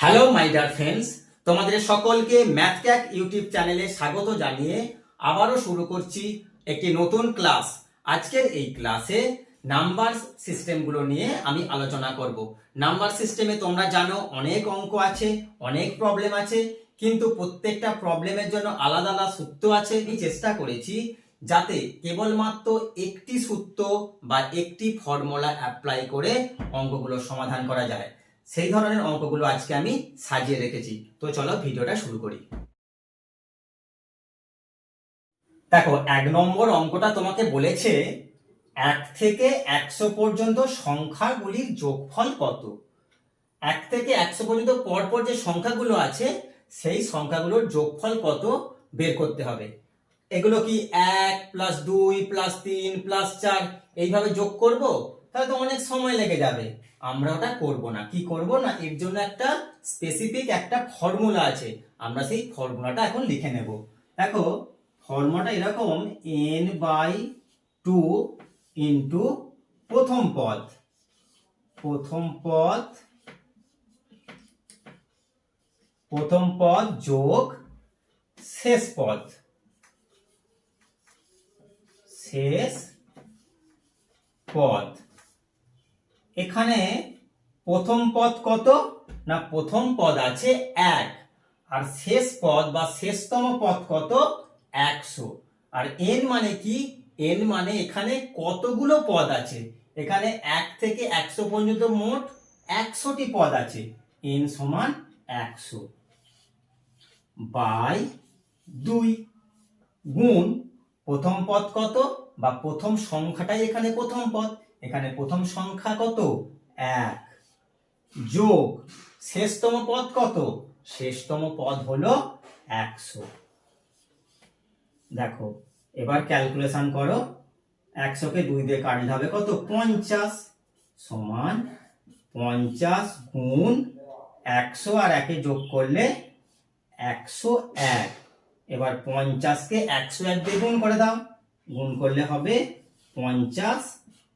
Hello my dear friends তোমাদের সকলকে math ক্যাক YouTube চ্যানেলে স্বাগত জানিয়ে আবারও শুরু করছি একটি নতুন ক্লাস। আজকের এই ক্লাসে নাম্বার সিস্টেমগুলো নিয়ে আমি আলোচনা করব। নাম্বার সিস্টেমে তোমরা জানো অনেক অঙ্ক আছে, অনেক প্রবলেম আছে, কিন্তু প্রত্যেকটা প্রবলেমের জন্য আলাদা আলাদা সূত্র আছে। আমি চেষ্টা করেছি যাতে কেবলমাত্র একটি সূত্র বা একটি ফর্মুলা অ্যাপ্লাই করে অঙ্কগুলো সমাধান করা যায়। সেই ধরনের অঙ্কগুলো আজকে আমি সাজিয়ে রেখেছি। তো চলো ভিডিওটা শুরু করি। দেখো, এক নম্বর অঙ্কটা তোমাকে বলেছে, এক থেকে একশো পর্যন্ত সংখ্যাগুলির যোগফল কত? এক থেকে একশো পর্যন্ত পরপর যে সংখ্যাগুলো আছে, সেই সংখ্যাগুলোর যোগফল কত বের করতে হবে। এগুলো কি এক প্লাস দুই প্লাস তিন প্লাস চার, এইভাবে যোগ করব? তাহলে তো অনেক সময় লেগে যাবে। আমরা ওটা করব না। কি করব না? এর জন্য একটা স্পেসিফিক একটা ফর্মুলা আছে। আমরা সেই ফর্মুলাটা এখন লিখে নেব। দেখো ফর্মুলাটা এরকম এন বাই টু ইন্টু প্রথম পদ। প্রথম পদ প্রথম পদ যোগ শেষ পদ। শেষ পদ। এখানে প্রথম পদ কত? না, প্রথম পদ আছে এক। আর শেষ পদ বা শেষতম পদ কত? একশো। আর এন মানে কি? এন মানে এখানে কতগুলো পদ আছে? এখানে এক থেকে একশো পর্যন্ত মোট একশোটি পদ আছে। এন সমান একশো। বাই দুই গুণ প্রথম পদ কত? বা প্রথম সংখ্যাটাই এখানে প্রথম পদ। এখানে প্রথম সংখ্যা কত? এক। যোগ শেষতম পদ কত? শেষতম পদ হলো একশো। দেখো, এবার ক্যালকুলেশন করো। একশোকে দুই দিয়ে কাটলে হবে কত? পঞ্চাশ সমান পঞ্চাশ গুণ একশো আর একে যোগ করলে একশো এক। এবার পঞ্চাশকে একশো এক দিয়ে গুণ করে দাও। গুণ করলে হবে পঞ্চাশ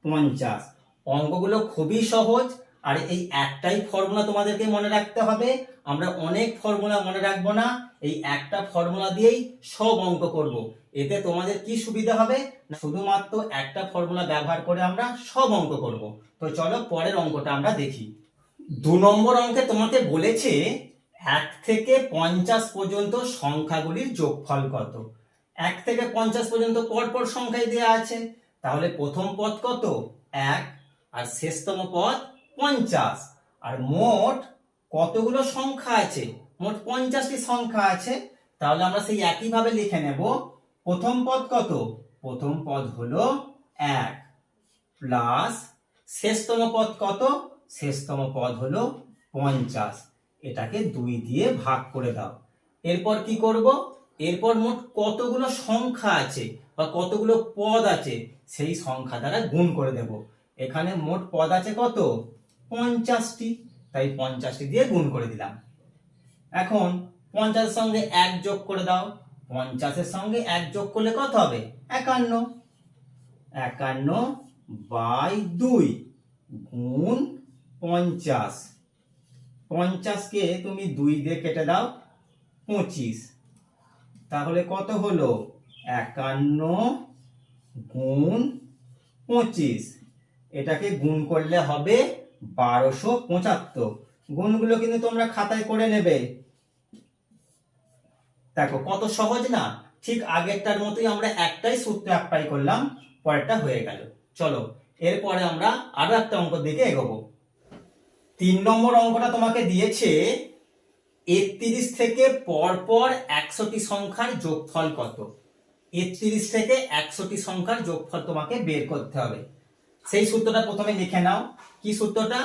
পঞ্চাশ। অঙ্কগুলো খুবই সহজ, আর এই একটাই ফর্মুলা তোমাদেরকে মনে রাখতে হবে। আমরা অনেক ফর্মুলা মনে রাখব না, এই একটা ফর্মুলা দিয়েই সব অঙ্ক করব। এতে তোমাদের কি সুবিধা হবে? শুধুমাত্র একটা ফর্মুলা ব্যবহার করে আমরা সব অঙ্ক করব। তো চলো পরের অঙ্কটা আমরা দেখি। দু নম্বর অঙ্কে তোমাকে বলেছে, এক থেকে পঞ্চাশ পর্যন্ত সংখ্যাগুলির যোগফল কত? এক থেকে পঞ্চাশ পর্যন্ত পরপর সংখ্যায় দেওয়া আছে। তাহলে প্রথম পদ কত? এক, আর শেষতম পদ পঞ্চাশ। আর মোট কতগুলো সংখ্যা আছে? মোট পঞ্চাশটি সংখ্যা আছে। তাহলে আমরা সেই একইভাবে লিখে নেব। প্রথম পদ কত? প্রথম পদ হলো এক। প্লাস শেষতম পদ কত? শেষতম পদ হলো পঞ্চাশ। এটাকে দুই দিয়ে ভাগ করে দাও। এরপর কি করব? এরপর মোট কতগুলো সংখ্যা আছে বা কতগুলো পদ আছে? সেই সংখ্যা দ্বারা গুণ করে দেব। এখানে মোট পদ আছে কত? পঞ্চাশটি। তাই পঞ্চাশটি দিয়ে গুণ করে দিলাম। এখন পঞ্চাশের সঙ্গে এক যোগ করে দাও। পঞ্চাশের সঙ্গে এক যোগ করলে কত হবে? একান্ন। একান্ন বাই দুই গুণ পঞ্চাশ। পঞ্চাশকে তুমি দুই দিয়ে কেটে দাও, পঁচিশ। তাহলে কত হলো? একান্ন গুণ পঁচিশ। এটাকে গুণ করলে হবে বারোশো পঁচাত্তর। গুণগুলো কিন্তু তোমরা খাতায় করে নেবে। দেখো, কত সহজ না? ঠিক আগেরটার মতোই আমরা একটাই সূত্র অ্যাপ্লাই করলাম, পরেরটা হয়ে গেল। চলো, এরপরে আমরা আরও একটা অঙ্ক দিকে এগোবো। তিন নম্বর অঙ্কটা তোমাকে দিয়েছে, একত্রিশ থেকে পরপর একশোটি সংখ্যার যোগফল কত? একত্রিশ থেকে একশোটি সংখ্যার যোগফল তোমাকে বের করতে হবে। সেই সূত্রটা প্রথমে লিখে নাও। কি সূত্রটা?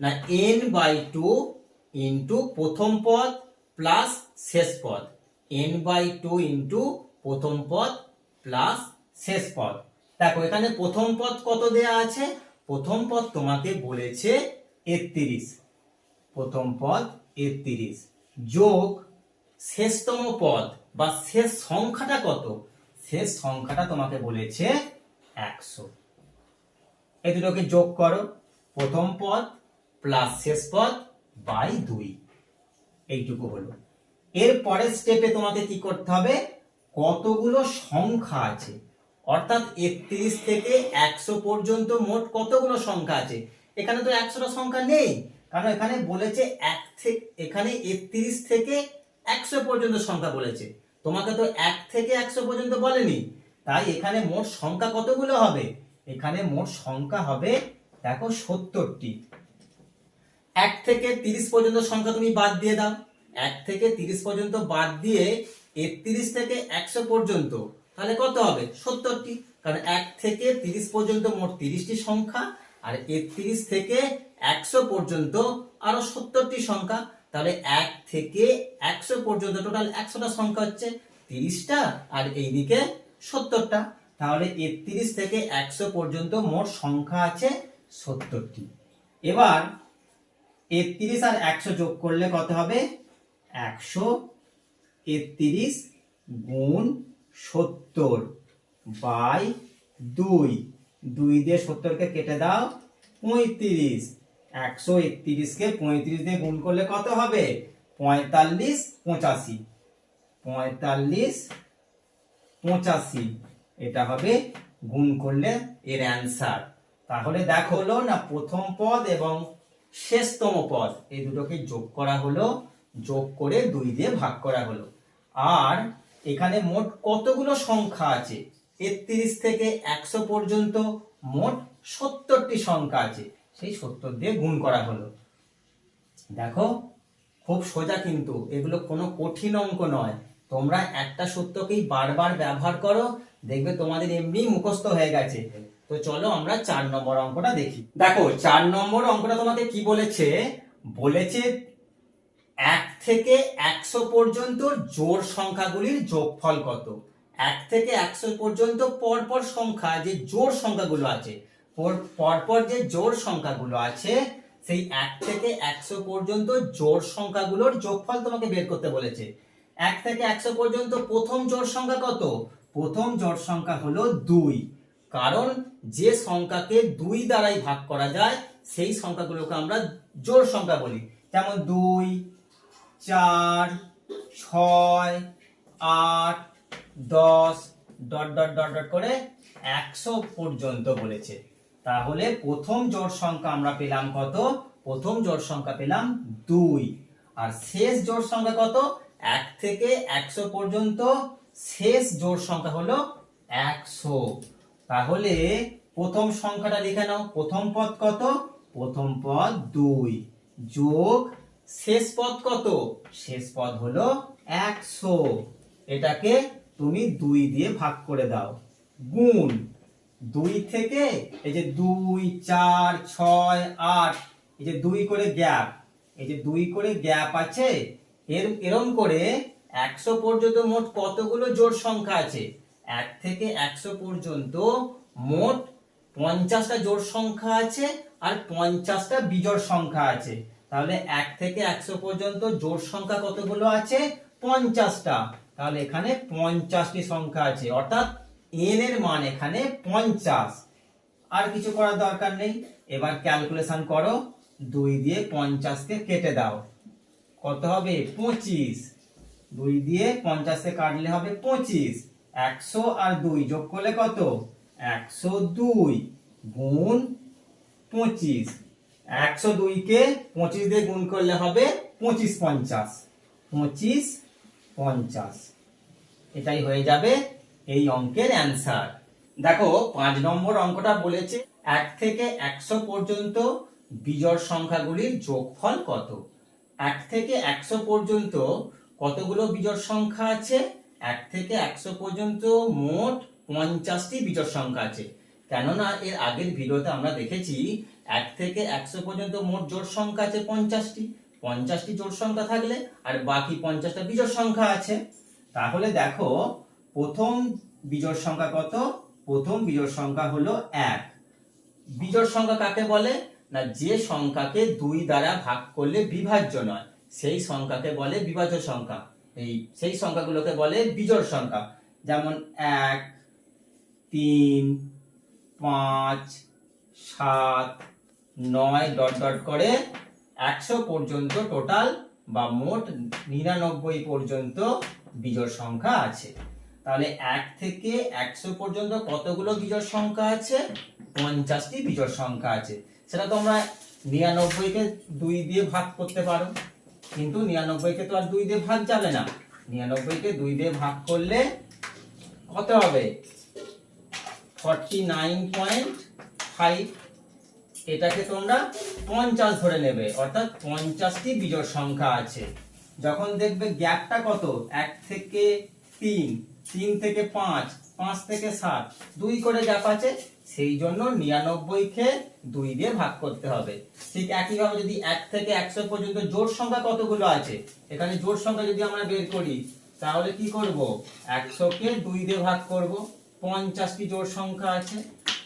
না এন বাই টু ইন্টু প্রথম পদ প্লাস শেষ পদ। এন বাই টু ইন্টু প্রথম পদ প্লাস শেষ পদ। দেখো, এখানে প্রথম পদ কত দেয়া আছে? প্রথম পদ তোমাকে বলেছে একত্রিশ। প্রথম পদ একত্রিশ। যোগ শেষতম পদ বা শেষ সংখ্যাটা কত? শেষ সংখ্যাটা তোমাকে বলেছে একশো। এই দুটোকে যোগ করো। প্রথম পদ প্লাস শেষ পদ বাই দুই। এইটুকু হলো। এর পরের স্টেপে তোমাকে কি করতে হবে? কতগুলো সংখ্যা আছে? অর্থাৎ একত্রিশ থেকে একশো পর্যন্ত মোট কতগুলো সংখ্যা আছে? এখানে তো একশোটা সংখ্যা নেই। কারণ এখানে বলেছে এক থেকে এখানে একত্রিশ থেকে একশো পর্যন্ত সংখ্যা বলেছে। তোমাকে তো এক থেকে একশো পর্যন্ত বলেনি। তাই এখানে মোট সংখ্যা কতগুলো হবে? এখানে মোট সংখ্যা হবে, দেখো, সত্তরটি। এক থেকে তিরিশ পর্যন্ত সংখ্যা তুমি বাদ দিয়ে দাও। এক থেকে তিরিশ পর্যন্ত বাদ দিয়ে একত্রিশ থেকে একশো পর্যন্ত, তাহলে কত হবে? সত্তরটি। কারণ এক থেকে তিরিশ পর্যন্ত মোট তিরিশটি সংখ্যা, আর একত্রিশ থেকে একশো পর্যন্ত আরও সত্তরটি সংখ্যা। তাহলে এক থেকে একশো পর্যন্ত টোটাল একশোটা সংখ্যা হচ্ছে তিরিশটা, আর এইদিকে সত্তরটা। তাহলে একত্রিশ থেকে একশো পর্যন্ত মোট সংখ্যা আছে সত্তরটি। এবার একত্রিশ আর একশো যোগ করলে কত হবে? একশো একত্রিশ গুণ সত্তর বাই দুই। দুই দিয়ে সত্তরকে কেটে দাও পঁয়ত্রিশ। একশো একত্রিশকে পঁয়ত্রিশ দিয়ে গুণ করলে কত হবে? পঁয়তাল্লিশ, পঁচাশি। পঁয়তাল্লিশ, পঁচাশি। এটা হবে গুণ করলে এর অ্যান্সার তাহলে দেখো হলো না প্রথম পদ এবং শেষতম পদ। এই দুটোকে যোগ করা হলো, যোগ করে দুই দিয়ে ভাগ করা হলো। আর এখানে মোট কতগুলো সংখ্যা আছে? একত্রিশ থেকে একশো পর্যন্ত মোট সত্তরটি সংখ্যা আছে। সেই সত্তর দিয়ে গুণ করা হলো। দেখো, খুব সোজা কিন্তু, এগুলো কোনো কঠিন অঙ্ক নয়। তোমরা একটা সত্যকেই বারবার ব্যবহার করো, দেখবে তোমাদের এমনি মুখস্থ হয়ে গেছে। তো চলো আমরা চার নম্বর অঙ্কটা দেখি। দেখো, চার নম্বর অঙ্কটা তোমাকে কি বলেছে? বলেছে এক থেকে একশো পর্যন্ত জোর সংখ্যাগুলির যোগফল কত? এক থেকে একশো পর্যন্ত পরপর সংখ্যা, যে জোর সংখ্যাগুলো আছে পরপর যে জোড় সংখ্যাগুলো আছে, সেই এক থেকে একশো পর্যন্ত জোড় সংখ্যাগুলোর যোগফল তোমাকে বের করতে বলেছে। এক থেকে একশো পর্যন্ত প্রথম জোড় সংখ্যা কত? প্রথম জোড় সংখ্যা হলো দুই। কারণ যে সংখ্যাকে দুই দ্বারাই ভাগ করা যায়, সেই সংখ্যাগুলোকে আমরা জোড় সংখ্যা বলি। যেমন দুই, চার, ছয়, আট, দশ, ডট ডট ডট ডট করে একশো পর্যন্ত বলেছে। তাহলে প্রথম জোড় সংখ্যা আমরা পেলাম কত? প্রথম জোড় সংখ্যা পেলাম দুই। আর শেষ জোড় সংখ্যা কত? এক থেকে একশো পর্যন্ত শেষ জোড় সংখ্যা হলো একশো। তাহলে প্রথম সংখ্যাটা লিখে নাও। প্রথম পদ কত? প্রথম পদ দুই। যোগ শেষ পদ কত? শেষ পদ হলো একশো। এটাকে তুমি দুই দিয়ে ভাগ করে দাও। গুণ। দুই থেকে এই যে দুই, চার, ছয়, আট, এই যে দুই করে গ্যাপ, এই যে দুই করে গ্যাপ আছে, এর, এরম করে একশো পর্যন্ত মোট কতগুলো জোড় সংখ্যা আছে? এক থেকে একশো পর্যন্ত মোট পঞ্চাশটা জোড় সংখ্যা আছে আর পঞ্চাশটা বিজোড় সংখ্যা আছে। তাহলে এক থেকে একশো পর্যন্ত জোড় সংখ্যা কতগুলো আছে? পঞ্চাশটা। তাহলে এখানে পঞ্চাশটি সংখ্যা আছে। অর্থাৎ এন এর মান এখানে পঞ্চাশ। আর কিছু করার দরকার নেই। এবার ক্যালকুলেশন করো। দুই দিয়ে পঞ্চাশকে কেটে দাও। কত হবে? পঁচিশ। দুই দিয়ে পঞ্চাশকে কাটলে হবে পঁচিশ। একশো আর দুই যোগ করলে কত? একশো দুই গুণ পঁচিশ। একশো দুইকে পঁচিশ দিয়ে গুণ করলে হবে পঁচিশ পঞ্চাশ। পঁচিশ পঞ্চাশ। এটাই হয়ে যাবে এই অঙ্কের অ্যান্সার দেখো, পাঁচ নম্বর অঙ্কটা বলেছে, এক থেকে একশো পর্যন্ত বিজোড় সংখ্যাগুলির যোগফল কত? এক থেকে একশো পর্যন্ত কতগুলো বিজোড় সংখ্যা আছে? এক থেকে একশো পর্যন্ত মোট পঞ্চাশটি বিজোড় সংখ্যা আছে। কেননা, এর আগের ভিডিওতে আমরা দেখেছি, এক থেকে একশো পর্যন্ত মোট জোড় সংখ্যা আছে পঞ্চাশটি। পঞ্চাশটি জোড় সংখ্যা থাকলে আর বাকি পঞ্চাশটা বিজোড় সংখ্যা আছে। তাহলে দেখো প্রথম বিজোড় সংখ্যা কত? প্রথম বিজোড় সংখ্যা হলো এক। বিজোড় সংখ্যা কাকে বলে? না, যে সংখ্যাকে দুই দ্বারা ভাগ করলে বিভাজ্য নয়, সেই সংখ্যাকে বলে বিভাজ্য সংখ্যা। এই, সেই সংখ্যাগুলোকে বলে বিজোড় সংখ্যা। যেমন এক, তিন, পাঁচ, সাত, নয় ডট ডট করে একশো পর্যন্ত টোটাল বা মোট নিরানব্বই পর্যন্ত বিজোড় সংখ্যা আছে। তাহলে এক থেকে একশো পর্যন্ত কতগুলো বিজোড় সংখ্যা আছে? পঞ্চাশটি বিজোড় সংখ্যা আছে। সেটা তোমরা নিরানব্বইকে দুই দিয়ে ভাগ করতে পারো। কিন্তু নিরানব্বইকে তো আর দুই দিয়ে ভাগ যাবে না। নিরানব্বইকে দুই দিয়ে ভাগ করলে কত হবে? Forty nine point five. এটাকে তোমরা পঞ্চাশ ধরে নেবে। অর্থাৎ পঞ্চাশটি বিজোড় সংখ্যা আছে। যখন দেখবে গ্যাপটা কত? এক থেকে তিন। তিন থেকে পাঁচ পাঁচ থেকে সাত, দুই করে গ্যাপ আছে সেই জন্য নিরানব্বইকে দুই দিয়ে ভাগ করতে হবে। ঠিক একইভাবে যদি এক থেকে একশো পর্যন্ত জোড় সংখ্যা কতগুলো আছে? এখানে জোড় সংখ্যা যদি আমরা বের করি, তাহলে কি করব? একশোকে দুই দিয়ে ভাগ করব পঞ্চাশটি জোড় সংখ্যা আছে?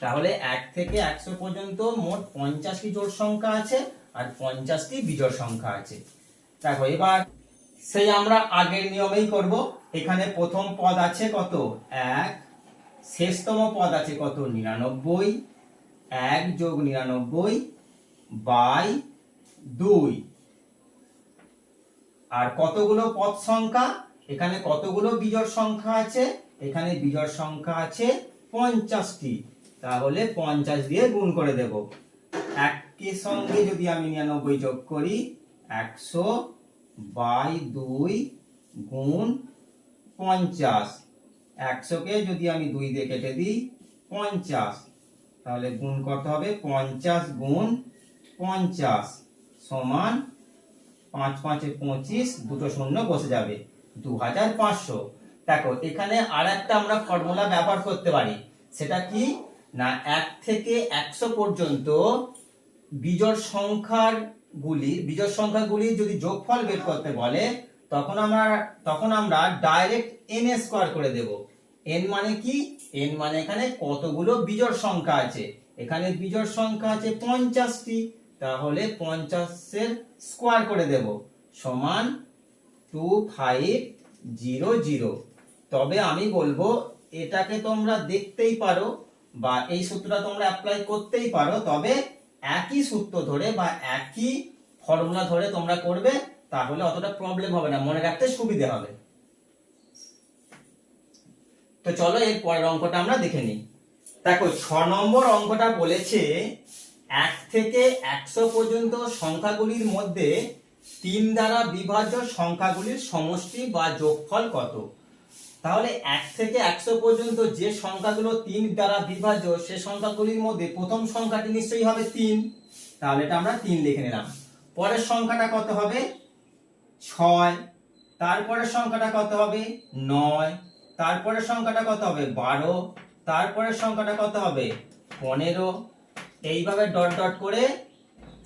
তাহলে এক থেকে একশো পর্যন্ত মোট পঞ্চাশটি জোড় সংখ্যা আছে, আর পঞ্চাশটি বিজোড় সংখ্যা আছে। দেখো, এবার সেই আমরা আগের নিয়মেই করব। এখানে প্রথম পদ আছে কত? এক। শেষতম পদ আছে কত? নিরানব্বই। এক যোগ নিরানব্বই বাই দুই। আর কতগুলো পদ সংখ্যা? এখানে কতগুলো বিজোড় সংখ্যা আছে? এখানে বিজোড় সংখ্যা আছে পঞ্চাশটি। তাহলে পঞ্চাশ দিয়ে গুণ করে দেব। একের সঙ্গে যদি আমি নিরানব্বই যোগ করি, একশো বাই দুই গুণ পঞ্চাশ। একশোকে যদি আমি দুই দিয়ে কেটে দিই, পঞ্চাশ। তাহলে গুণ করতে হবে পঞ্চাশ গুণ পঞ্চাশ সমান পাঁচ পাঁচে পঁচিশ, দুটো শূন্য বসে যাবে। দু হাজার পাঁচশো। দেখো, এখানে আর একটা আমরা ফর্মুলা ব্যবহার করতে পারি। সেটা কি? না, এক থেকে একশো পর্যন্ত বিজোড় সংখ্যার গুলি, বিজোড় সংখ্যাগুলি যদি যোগফল বের করতে বলে তখন আমরা তখন আমরা ডাইরেক্ট এন স্কোয়ার করে দেব। এন মানে কি? এন মানে এখানে কতগুলো বিজোড় সংখ্যা আছে? এখানে বিজোড় সংখ্যা আছে পঞ্চাশটি। তাহলে পঞ্চাশের স্কোয়ার করে দেব। সমান টু ফাইভ জিরো জিরো তবে আমি বলব, এটাকে তোমরা দেখতেই পারো বা এই সূত্রটা তোমরা অ্যাপ্লাই করতেই পারো। তবে একই সূত্র ধরে বা একই ফর্মুলা ধরে তোমরা করবে। তাহলে অতটা প্রবলেম হবে না, মনে রাখতে সুবিধা হবে। তো চলো এর পরের অঙ্কটা আমরা দেখে নিই। দেখো, ছ নম্বর অঙ্কটা বলেছে এক থেকে একশো পর্যন্ত সংখ্যাগুলির মধ্যে তিন দ্বারা বিভাজ্য সংখ্যাগুলির সমষ্টি বা যোগফল কত? তাহলে এক থেকে একশো পর্যন্ত যে সংখ্যাগুলো তিন দ্বারা বিভাজ্য, সে সংখ্যাগুলির মধ্যে প্রথম সংখ্যাটি নিশ্চয়ই হবে তিন। তাহলে এটা আমরা তিন লিখে নিলাম। পরের সংখ্যাটা কত হবে? ছয়, তারপরের সংখ্যাটা কত হবে? নয়, তারপরের সংখ্যাটা কত হবে? বারো, তারপরের সংখ্যাটা কত হবে? পনেরো। এইভাবে ডট ডট করে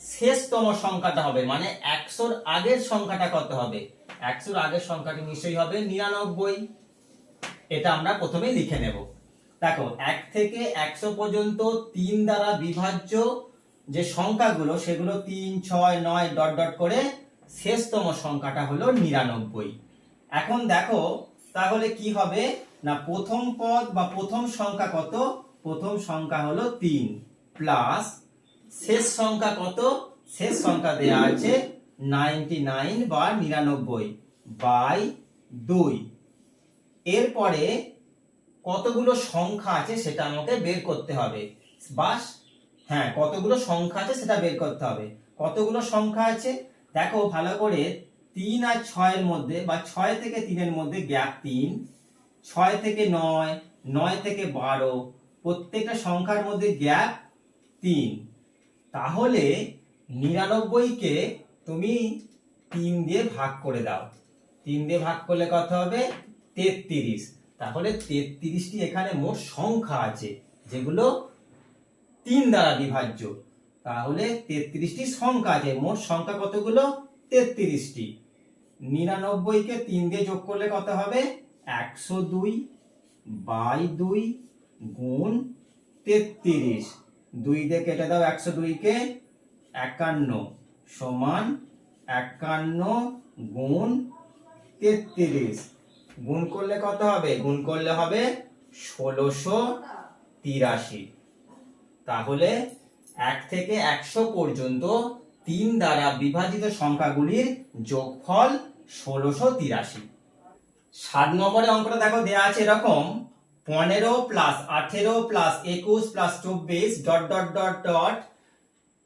শেষতম সংখ্যাটা হবে মানে একশোর আগের সংখ্যাটা কত হবে? একশোর আগের সংখ্যাটি নিশ্চয়ই হবে নিরানব্বই। এটা আমরা প্রথমে লিখে নেব। দেখো, এক থেকে একশো পর্যন্ত তিন দ্বারা বিভাজ্য যে সংখ্যাগুলো, সেগুলো তিন, ছয়, নয়, ডট ডট করে শেষতম সংখ্যাটা হলো নিরানব্বই। এখন দেখো, তাহলে কি হবে? না, প্রথম পদ বা প্রথম সংখ্যা কত? প্রথম সংখ্যা হলো তিন। প্লাস শেষ সংখ্যা কত? শেষ সংখ্যা দেয়া আছে নাইনটি নাইন বা নিরানব্বই বাই দুই। এরপরে কতগুলো সংখ্যা আছে সেটা আমাকে বের করতে হবে। বাস হ্যাঁ কতগুলো সংখ্যা আছে সেটা বের করতে হবে। কতগুলো সংখ্যা আছে? দেখো ভালো করে তিন আর ছয়ের মধ্যে বা ছয় থেকে তিনের মধ্যে গ্যাপ তিন, ছয় থেকে নয় নয় থেকে বারো, প্রত্যেকটা সংখ্যার মধ্যে গ্যাপ তিন। তাহলে নিরানব্বইকে তুমি তিন দিয়ে ভাগ করে দাও। তিন দিয়ে ভাগ করলে কত হবে? তেত্রিশ। তাহলে তেত্রিশটি এখানে মোট সংখ্যা আছে, যেগুলো তিন দ্বারা বিভাজ্য। তাহলে তেত্রিশটি সংখ্যা আছে। মোট সংখ্যা কতগুলো? তেত্রিশটি। নিরানব্বইকে তিন দিয়ে যোগ করলে কত হবে? একশো দুই বাই দুই গুণ তেত্রিশ। দুই দিয়ে কেটে দাও একশো দুইকে একান্ন সমান একান্ন গুণ তেত্রিশ। গুণ করলে কত হবে? গুণ করলে হবে ষোলোশো তিরাশি। তাহলে এক থেকে একশো পর্যন্ত তিন দ্বারা বিভাজিত সংখ্যাগুলির যোগফল ষোলোশো তিরাশি। সাত নম্বরের অঙ্কটা দেখো দেওয়া আছে এরকম, পনেরো প্লাস আঠেরো প্লাস একুশ প্লাস চব্বিশ dot dot dot dot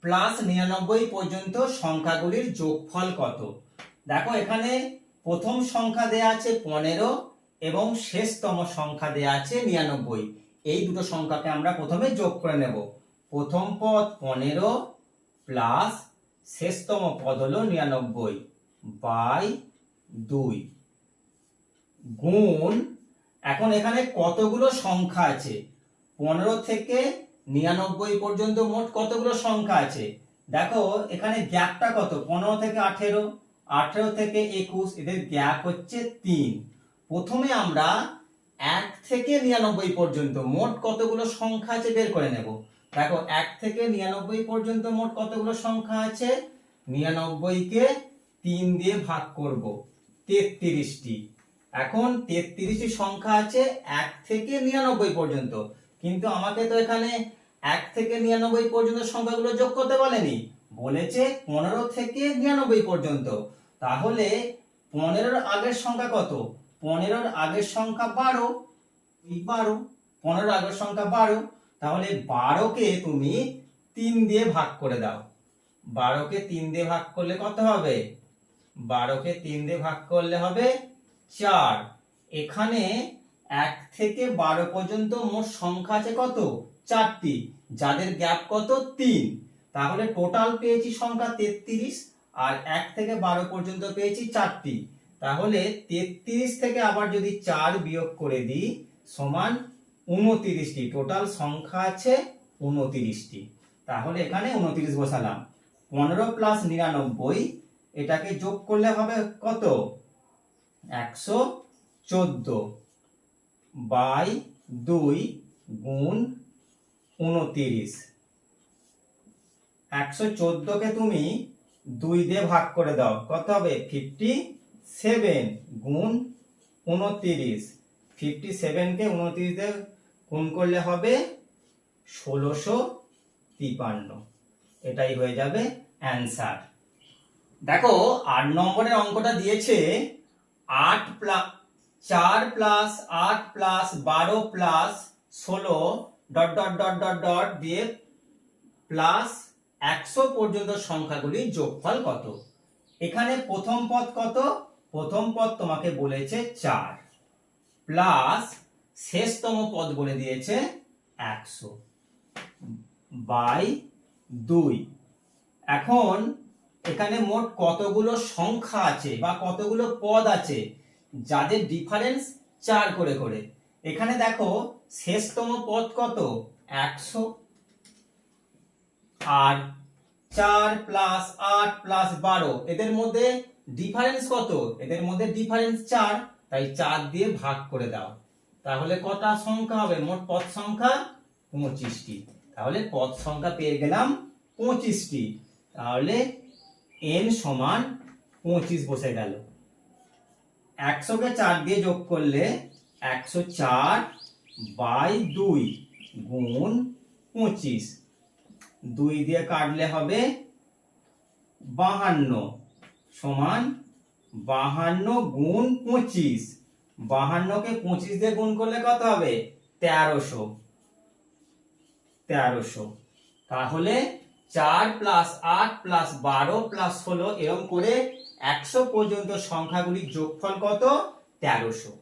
plus নিরানব্বই পর্যন্ত সংখ্যাগুলির যোগফল কত? দেখো, এখানে প্রথম সংখ্যা দেয়া আছে পনেরো এবং শেষতম সংখ্যা দেয়া আছে নিরানব্বই। এই দুটো সংখ্যাকে আমরা প্রথমে যোগ করে নেব। প্রথম পদ পনেরো প্লাস শেষতম পদ হলো নিরানব্বই বাই দুই। গুণ, এখন এখানে কতগুলো সংখ্যা আছে? পনেরো থেকে নিরানব্বই পর্যন্ত মোট কতগুলো সংখ্যা আছে? দেখো, এখানে গ্যাপটা কত? পনেরো থেকে আঠেরো আঠেরো থেকে একুশ, এদের গ্যাপ হচ্ছে তিন। প্রথমে আমরা এক থেকে নিরানব্বই পর্যন্ত মোট কতগুলো সংখ্যা আছে বের করে নেব। দেখো, এক থেকে নিরানব্বই পর্যন্ত মোট কতগুলো সংখ্যা আছে? নিরানব্বইকে তিন দিয়ে ভাগ করব, তেত্রিশটি। এখন তেত্রিশটি সংখ্যা আছে এক থেকে নিরানব্বই পর্যন্ত। কিন্তু আমাকে তো এখানে এক থেকে নিরানব্বই পর্যন্ত সংখ্যাগুলো যোগ করতে বলেনি। বলেছে পনেরো থেকে নিরানব্বই পর্যন্ত। তাহলে পনেরোর আগের সংখ্যা কত? পনেরোর আগের সংখ্যা বারো। বারো, পনেরোর আগের সংখ্যা বারো। তাহলে বারোকে তুমি তিন দিয়ে ভাগ করে দাও। বারোকে তিন দিয়ে ভাগ করলে কত হবে? বারোকে তিন দিয়ে ভাগ করলে হবে চার। এখানে এক থেকে বারো পর্যন্ত মোট সংখ্যা আছে কত? চারটি। যাদের গ্যাপ কত? তিন। তাহলে টোটাল পেয়েছি সংখ্যা তেত্রিশ আর এক থেকে বারো পর্যন্ত পেয়েছি চারটি। তাহলে তেত্রিশ থেকে আবার যদি চার বিয়োগ করে দিই, সমান উনতিরিশটি। টোটাল সংখ্যা আছে উনতিরিশটি। তাহলে এখানে উনতিরিশ বসালাম। পনেরো প্লাস নিরানব্বই, এটাকে যোগ করলে হবে কত? একশো চোদ্দ বাই দুই গুণ উনতিরিশ। একশো চোদ্দকে তুমি দুই দিয়ে ভাগ করে দাও। কত হবে? ফিফটি সেভেন গুণ উনতিরিশ। ফিফটি সেভেনকে উনতিরিশ দিয়ে গুণ করলে হবে ষোলোশো তিপান্ন। এটাই হয়ে যাবে অ্যান্সার দেখো, আট নম্বরের অঙ্কটা দিয়েছে আট প্লাস চার প্লাস আট প্লাস বারো প্লাস ষোলো dot dot dot dot dot দিয়ে প্লাস একশো পর্যন্ত সংখ্যাগুলির যোগফল কত? এখানে প্রথম পদ কত? প্রথম পদ তোমাকে বলেছে চার। প্লাস শেষতম পদ বলে দিয়েছে একশো বাই দুই। এখন এখানে মোট কতগুলো সংখ্যা আছে বা কতগুলো পদ আছে যাদের ডিফারেন্স চার করে করে? এখানে দেখো শেষতম পদ কত? একশো। আর চার প্লাস আট প্লাস বারো, এদের মধ্যে ডিফারেন্স কত? এদের মধ্যে ডিফারেন্স চার, তাই চার দিয়ে ভাগ করে দাও। তাহলে কটা সংখ্যা হবে? মোট পদ সংখ্যা পঁচিশটি। তাহলে পদ সংখ্যা পেয়ে গেলাম পঁচিশটি। তাহলে এন সমান পঁচিশ বসে গেল। একশোকে চার দিয়ে যোগ করলে একশো চার বাই দুই গুণ পঁচিশ। দুই দিয়ে কাটলে হবে বাহান্ন সমান বাহান্ন গুণ পঁচিশ। বাহান্নকে পঁচিশ দিয়ে গুণ করলে কত হবে? তেরোশো। তেরোশো। তাহলে চার প্লাস আট প্লাস বারো প্লাস ষোলো এরকম করে একশো পর্যন্ত সংখ্যাগুলির যোগফল কত? তেরোশো।